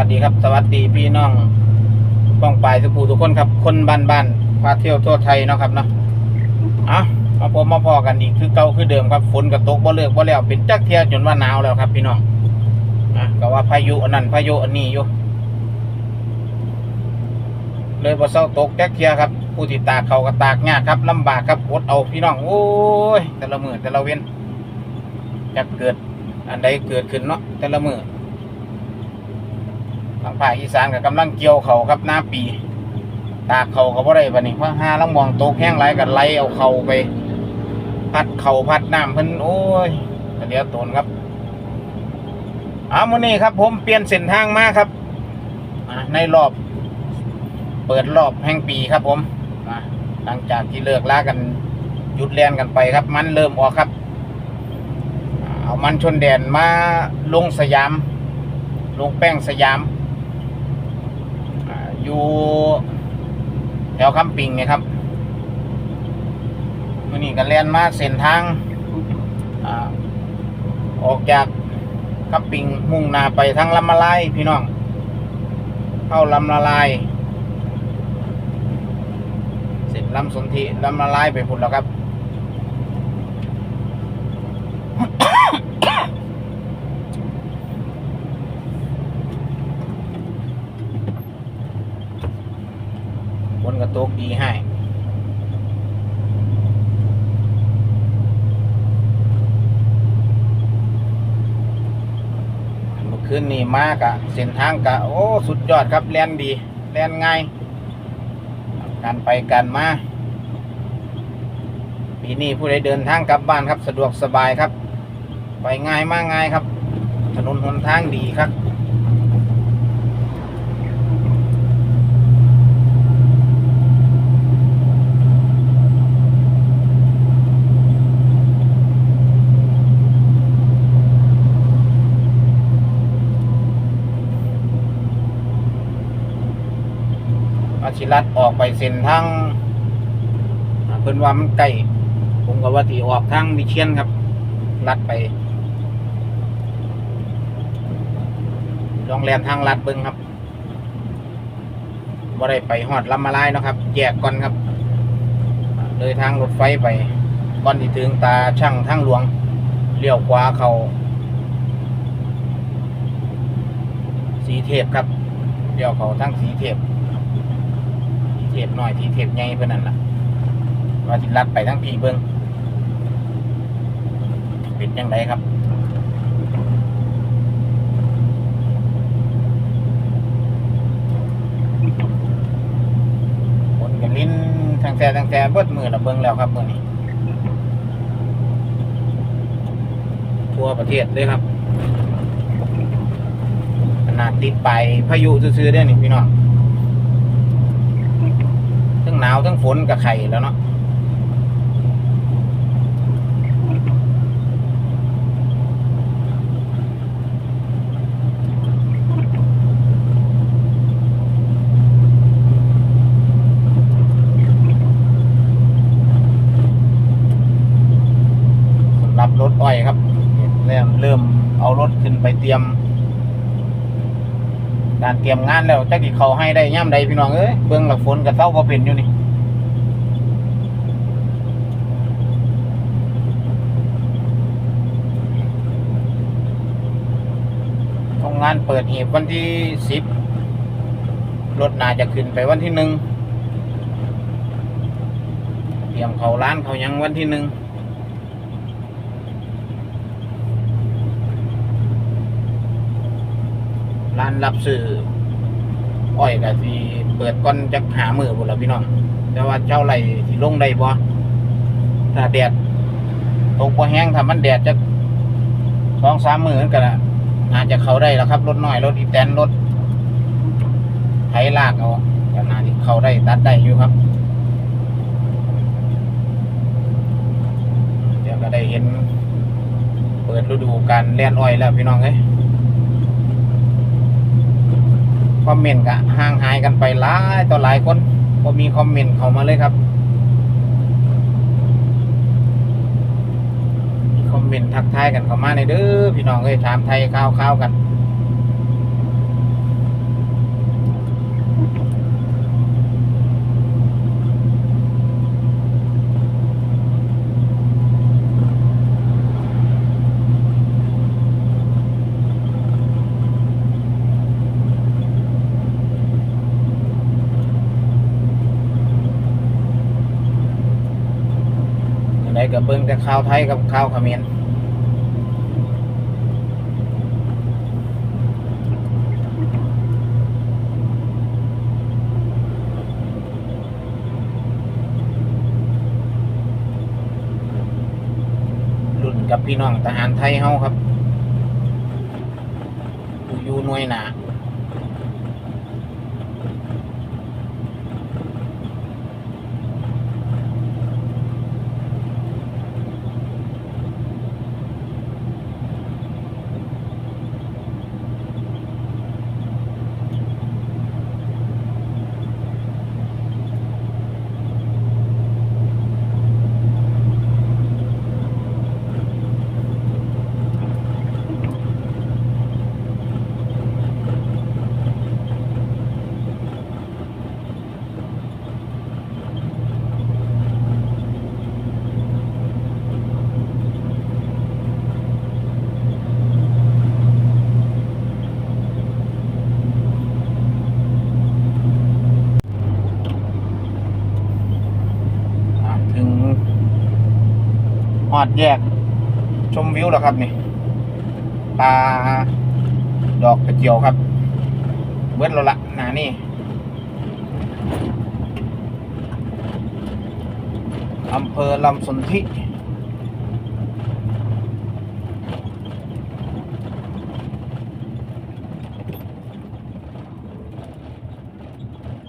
วัสดีครับ สวัสดีพี่น้องป้องปลายสุภูทุกคนครับ คนบ้านบ้านๆพาเที่ยวทั่วไทยเนาะครับเนาะอะมาพบมาพอกันอีกคือเก่าคือเดิมครับฝนกระตกบ่เลิกบ่แล้วเป็นจักเที่ยจนว่าหนาวแล้วครับ พี่น้องอะก็ว่าพายุอันนั้นพายุอันนี้อยู่เลยบ่เศร้าตกจักเที่ยครับ ผู้ที่ตากเขาก็ตากยากครับลำบากครับอดเอาพี่น้องโอ้ยแต่ละมือแต่ละเว้นจะเกิดอันใดเกิดขึ้นเนาะแต่ละมือ ทางภาคอีสานก็กำลังเกี่ยวเขาครับหน้าปี ตากเขาก็บ่ได้ปะนี่เพราะห้าลังมองตกแห้งไรกันไล่เอาเขาไป พัดเขาพัดน้ำเพิ่นโอ้ยเดียวตนครับเอามื้อนี้ครับ ผมเปลี่ยนเส้นทางมาครับในรอบ เปิดรอบแห่งปีครับผมอ่าหลังจากที่เลิกลากันหยุดเรียนกันไปครับ มันเริ่มออกครับ เอามันชนแดนมาลงสยาม ลงแป้งสยาม อยู่แถวคำปิงเนี่ยครับมื่อนี้ก็เลียนมาเส้นทางอออกจากคำปิงมุ่งหน้าไปทางลำมาลายพี่น้อง เข้าลำละลายเสร็จลำสนธิลำละลายไปพุ่นแล้วครับ ฝนกระตก ดีให้นนี้มากอะเส้นทางกะ โอ้ สุดยอดครับ แลนดี แลนง่าย การไปการมาปีนี้ผู้ใดเดินทางกลับบ้านครับ สะดวกสบายครับ ไปง่ายมากง่ายครับ ถนนหนทางดีครับ อาชิรัดออกไปเส้นทางเพิ่นว่ามันใกล้ผมก็ว่าตีออกทางวิเชียนครับ ลัดไปลองแลนทางลัดเบิ้งครับว่ได้ไปหอดลำมาลายนะครับ แยกก่อนครับ เลยทางรถไฟไปก่อนที่ถึงตาช่างทางหลวงเลี้ยวขวาเขาสีเทพครับเลี้ยวเขาทางสีเทพ เทปหน่อยทีเทปใหญ่เพื่อนนั่นล่ะว่าจิลัดไปทั้งพีเบิ้งเป็นยังไงครับบนกันลิ้นทางแซ่ทางแซ่เบิดมือละเบิ้งแล้วครับเมื่อนี้ทั่วประเทศเลยครับขนาดติดไปพายุซื้อๆได้อนี่พี่น้อง หนาวทั้งฝนกับไข่แล้วเนาะสำหรับรถอ้อยครับเริ่มเริ่มเอารถขึ้นไปเตรียมารเตรียมงานแล้วจักกี่เขาให้ได้ย่ำใดพี่น้องเอ้ยเบื้องหลักฝนกับเต้าก็เป็นอยู่นี่โรงงานเปิดหีบวันที่สิบรถนาจะขึ้นไปวันที่หนึ่งเตรียมเขาร้านเขายังวันที่หนึ่ง ร้านรับซื้ออ้อยกับที่เปิดก้อนจะหามือบุละพี่น้อง แต่ว่าเจ้าไรที่ลงได้บ่ถ้าแดดตกบ่แห้งถ้ามันแดดจะสองสามมือกันนะอาจจะเขาได้แล้วครับรถน้อยรถอีแตนรถไถลากเอาก็น่าที่เขาได้ตัดได้อยู่ครับเดี๋ยวก็ได้เห็น เปิดฤดูการเล่นอ้อยแล้วพี่น้องเอ้ย คอมเมนต์ก็ห่างหายกันไปหลายต่อหลายคนก็มีคอมเมนต์เข้ามาเลยครับมีคอมเมนต์ทักทายกันเข้ามาในเด้อพี่น้องเอ้ยถามไทยข้าวข่าวๆกัน กับ เบิ้งแต่ข้าวไทยกับข้าวเขมรรุ่นกับพี่น้องทหารไทยเฮาครับผู้อยู่หน่วยหนาถึงห อดแยก ชมวิวแล้วครับนี่ปลาดอกกระเจียวครับ เบิดแล้วละหนานี่อำเภอลำสนธิ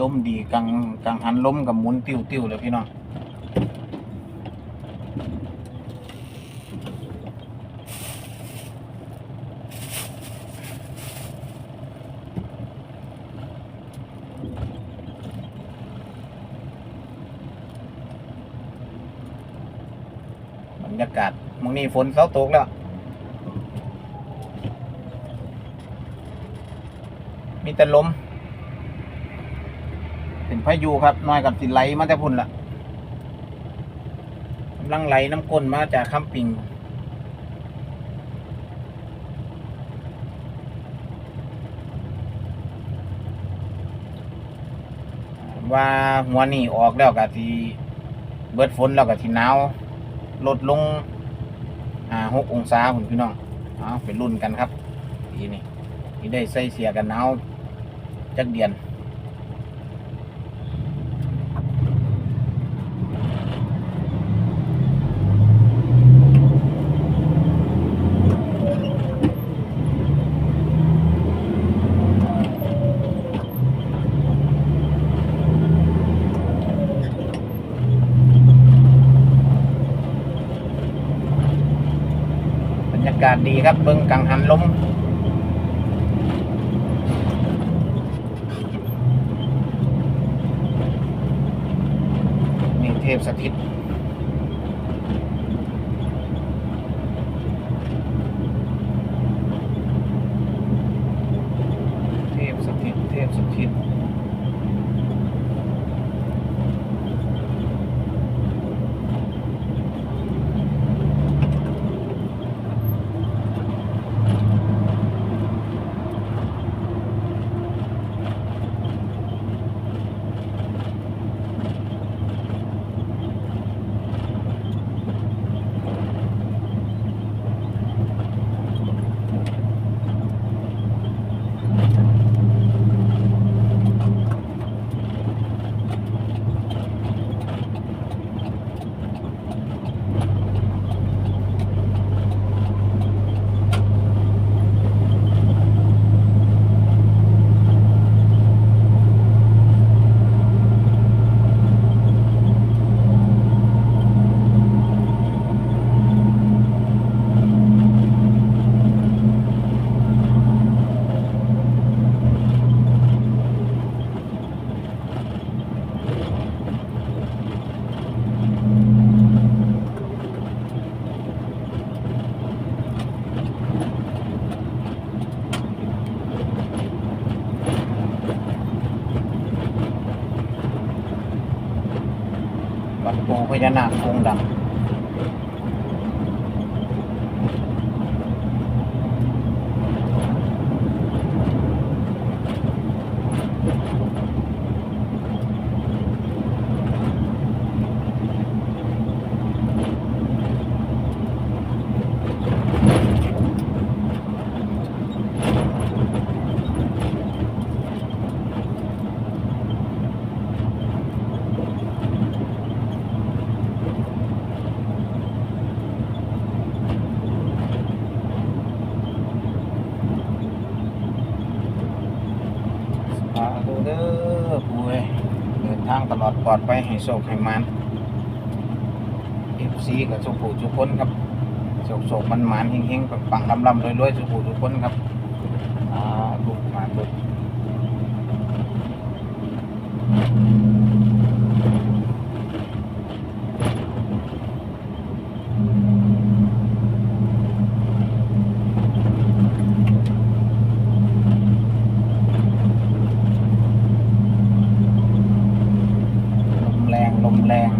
ลมดีกังกังหันลมกับหมุนติ้วติ้วเลยพี่น้อง รรยากาศมึงนี่ฝนเสาตกแล้ว มีแต่ลมเป็นพายุครับน้อยกับสิไหลมาแต่พุ่นละกำลังไหลน้ำก้นมาจากคำปิงว่าหัวนี่ออกแล้วก็ทีเบิดฝนแล้วก็ทีหนาว ลดลงอ่าหกองศาคุณพี่น้องเอาไปรุ่นกันครับปีนี้ที่ได้ใส่เสียกันหนาวจักเดือน ศดีครับเบิ้งกังหันลมนี่เทพสถิต เทพสถิต เทพสถิต วัดปูพ ญานาคองค์ดำ เด้อปุ้ยเดินทางตลอดปลอดไป ให้โชคให้มันเอฟซีกับสุขุทุกคนครับโชคโชคมันมันๆเฮงๆปังๆลำๆรวยๆสุขุทุกคนครับอ่าลูกมาลูก ลมแรงลมแรง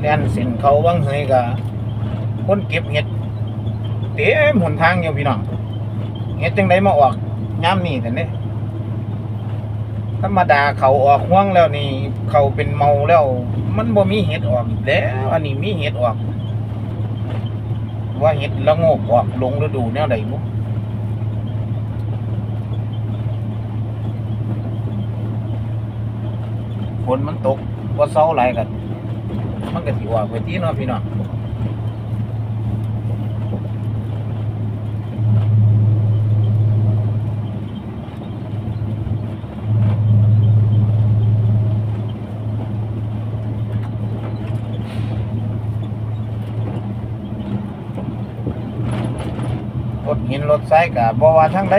แล่น เขาวังเฮยกับคนเก็บเห็ดเต็มหนทางอยู่พี่น้องเห็ดจังไดมาออกย้ำนี่แต่เนี่ยธรรมดาเขาออกห่วงแล้วนี่ เขาเป็นเมาแล้ว มันบ่มีเห็ดออกแล้วอันนี้มีเห็ดออก ว่าเห็ดละโงกออกลงฤดูแนวใดบุฝนมันตกว่าเศร้าไหลายกัน มันก็สิว่าไปที่เนาะพี่น้องรถหินรถไซกับบ่ว่าทางใด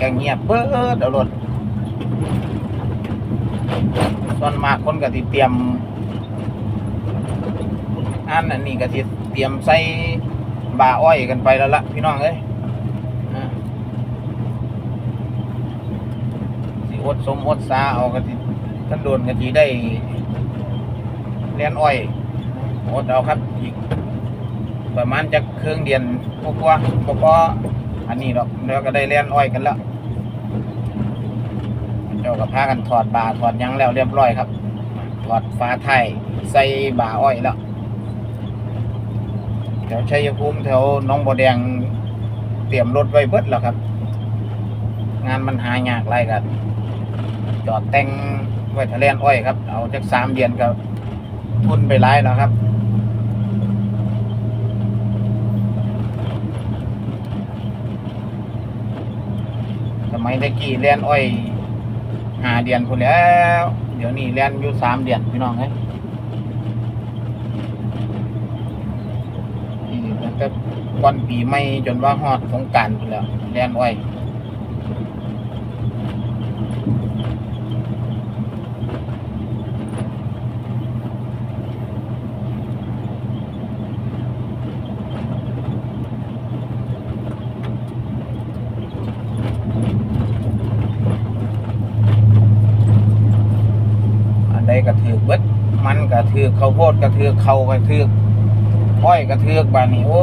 ก็เงียบเบิดเอารถส่วนมากคนก็สิเตรียม อันอันนี้ก็สิเตรียมใส่บาอ้อยกันไปแล้วละพี่น้องเอ้ยสิอดสมอดสาเอาก็สิท่านโดนก็สิได้เลียนอ้อยอดเอาครับอีกประมาณจะเครื่องเดียนพวกว่าพวกว่าอันนี้หรอกเดี๋ยวก็ได้เลียนอ้อยกันแล้วเจ้าก็พากันถอดบาถอดยังแล้วเรียบร้อยครับ ถอดฟ้าไทยใส่บาอ้อยแล้ว แถวชัยภูมิแถวน้องบัวแดงเตรียมรถไว้เบิดแล้วครับ งานมันหายากไรกันจอดแต่งไว้ทะเลนอ้อยครับ เอาจากสามเดือนก็ทุนไปหลายแล้วครับสมัยตะกี้เลียนอ้อยหาเดือนคนแล้ว เดี๋ยวนี้เลียนอยู่สามเดือนพี่น้องเอ้ ยที่ตั้งแต่วันปีใหม่จนว่าฮอดสงกรารพุ่นแล้วแลนอ้อยอันใดก็ถือเบิดมันก็ถือข้าวโพดก็ถือเขาก็ถือ อ้อยกระเทือกบานนี้โอ้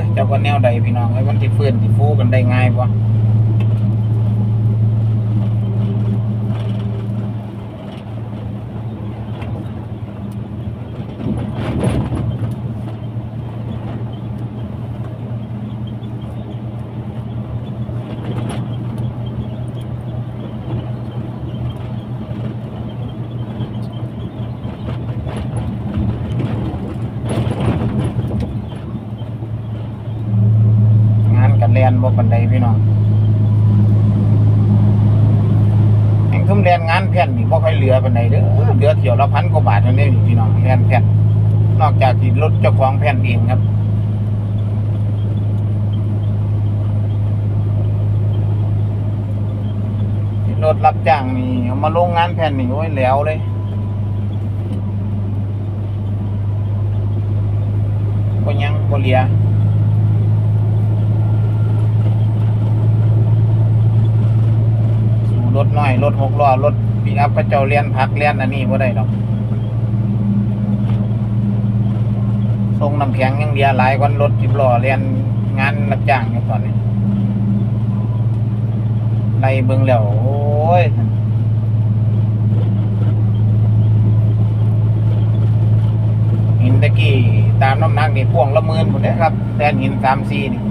ยเจ้าก็แนวใดพี่น้องไอ้ยมันที่ฟื้นที่ฟูกันได้ง่ายปะงานกันแลนบ่ ปันใดพี่น้องแห่งทุ่มแลนงานแผ่นนี่บ่ค่อยเหลือปันใดเด้อเหลือเที่ยวละพันกว่าบาทเท่านี้พี่น้องแผ่นแผ่นนอกจากที่รถเจ้าของแผ่นเองครับรถรับจ้างนี่มาลงงานแผ่นนี่โอ้ยแล้วเลยก็ยังบ่เลีย อยรถหกล้อรถปีอัพพระเจ้าเลี้ยนพักเลี้ยนอันนี้บ่ได้ดอกส่งน้ำแข็งยังเดียหลายกว่ารถสิบล้อเลี้ยนงานรับจ้างอยู่ตอนนี้ไล่เบิ่งแล้วโอ้ยหินตะกี้ตามน้ำหนักนี่พ่วงละหมื่นหมดเลยครับแทนหินสามซีนี่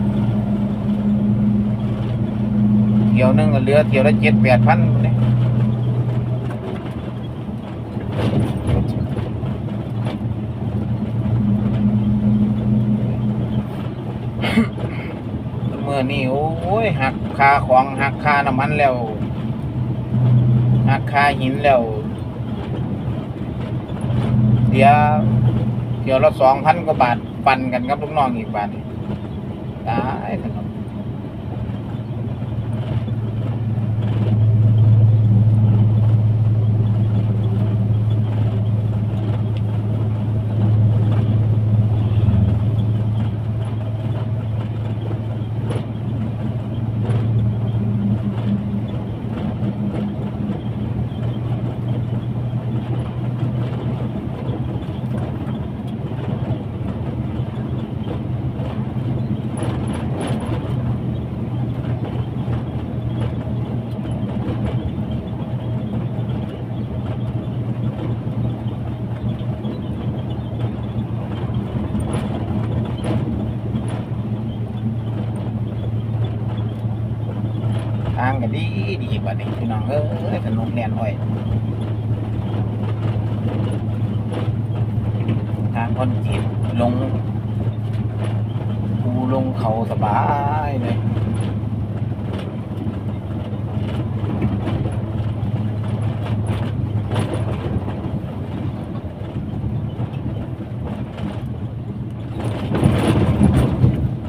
เที่ยวนึงก็เหลือเที่ยวละเจ็ดแปดพันเนี่ยเมื่อนี่โอ้ยหักค่าของหักค่าน้ำมันแล้วหักค่าหินแล้วเสียเที่ยวละสองพันกว่าบาทปั่นกันกับลูกน้องอีกบาทตายถนน ทางก็ดีดีบัดนี้พี่น้องเอ้ยถนนแน่นอ้อยทางคนจีบลงภูลงเขาสบายเลย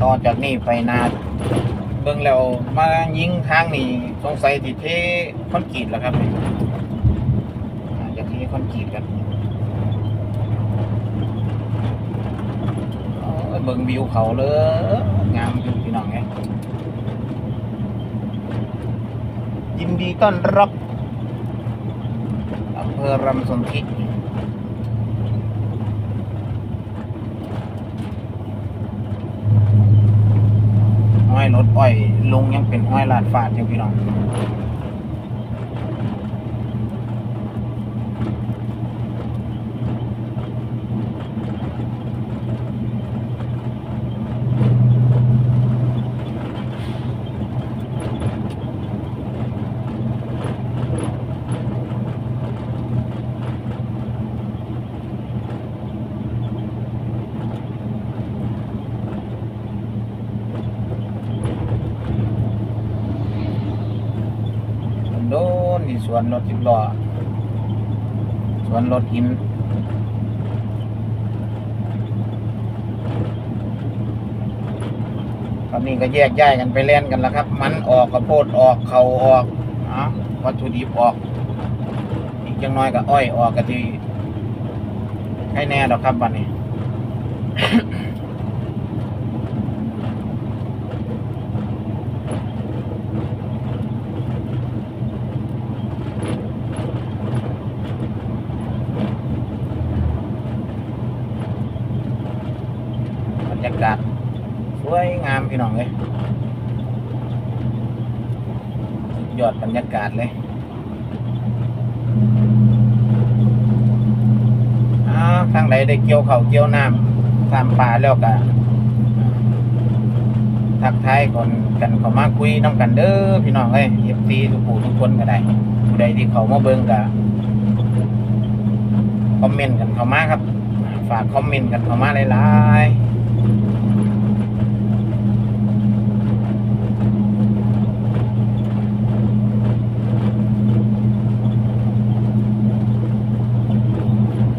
ต่อจากนี้ไปนา เบิ่งแล้วมายิงทางนี่สงสัยสิเทคอนกรีตแล้วครับนี่อาจจะเทคอนกรีตกันโอ้ยเบิ่งวิวเขาเลยงามอยู่พี่น้องไงยินดีต้อนรับอำเภอรำสนธิห้ อยรถอ้อยลงยังเป็นห้อยลาดฟาดอยู่พี่น้อง โดนนี่ส วนรถสิบล้อสวนรถหินตอนนี้ก็แยกย้ายกันไปเล่นกันแล้วครับ มันออกกระโพดออกเข่าออกอะวัตถุดิบออก อีกจังน้อยก็อ้อยออกกะทีให้แน่ดอกครับวันนี้ บรรยากาศสวยงาม พี่น้องเลยยอดบรรยากาศเลยอ้าวทางใดได้เกี่ยวเขาเกี่ยวน้ำตามป่าแล้วก็ทักทายคนกันเขามาคุยน้ำกันเด้อพี่น้องเอ้ยเอฟซีทุกผู้ทุกคนก็ได้ผู้ใดที่เขามาเบิ่งก็คอมเมนต์กันเขามาครับ ฝากคอมเมนต์กันเขามาหลายๆ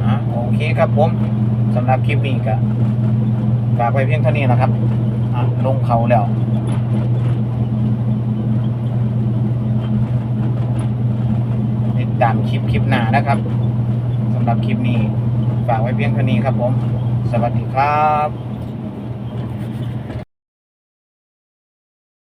อะโอเครับผมสำหรับคลิปนี้ก็ฝากไว้เพียงเท่านี้นะครับลงเขาแล้วติดตามคลิปคลิปหน้านะครับสำหรับคลิปนี้ฝากไว้เพียงเท่านี้ครับผม สวัสดีครับ